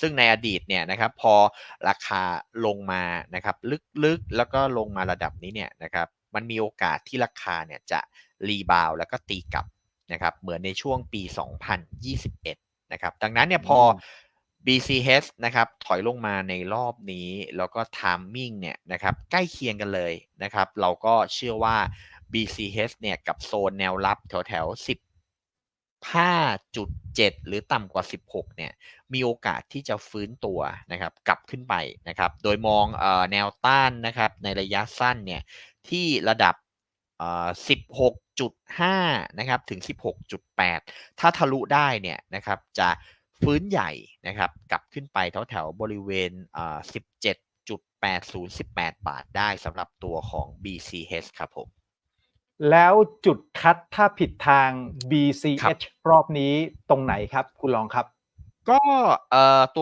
ซึ่งในอดีตเนี่ยนะครับพอราคาลงมานะครับลึกๆ แล้วก็ลงมาระดับนี้เนี่ยนะครับมันมีโอกาสที่ราคาเนี่ยจะรีบาวแล้วก็ตีกลับนะครับเหมือนในช่วงปี 2021 นะครับดังนั้นเนี่ยพอ BCH นะครับถอยลงมาในรอบนี้แล้วก็ timing เนี่ยนะครับใกล้เคียงกันเลยนะครับเราก็เชื่อว่า BCH เนี่ยกับโซนแนวรับแถวแถว 5.7 หรือต่ำกว่า 16 เนี่ย มีโอกาสที่จะฟื้นตัวนะครับ กลับขึ้นไปนะครับ โดยมองอแนวต้านนะครับ ในระยะสั้นเนี่ย ที่ระดับ 16.5 นะครับ ถึง 16.8 ถ้าทะลุได้เนี่ยนะครับ จะฟื้นใหญ่นะครับ กลับขึ้นไปแถวแถวๆบริเวณ 17.8018 บาทได้สำหรับตัวของ BCH ครับผม แล้วจุดคัดถ้าผิดทางครับ BCH รอบนี้ตรงไหนครับ คุณรองครับ ก็เอ่อตัว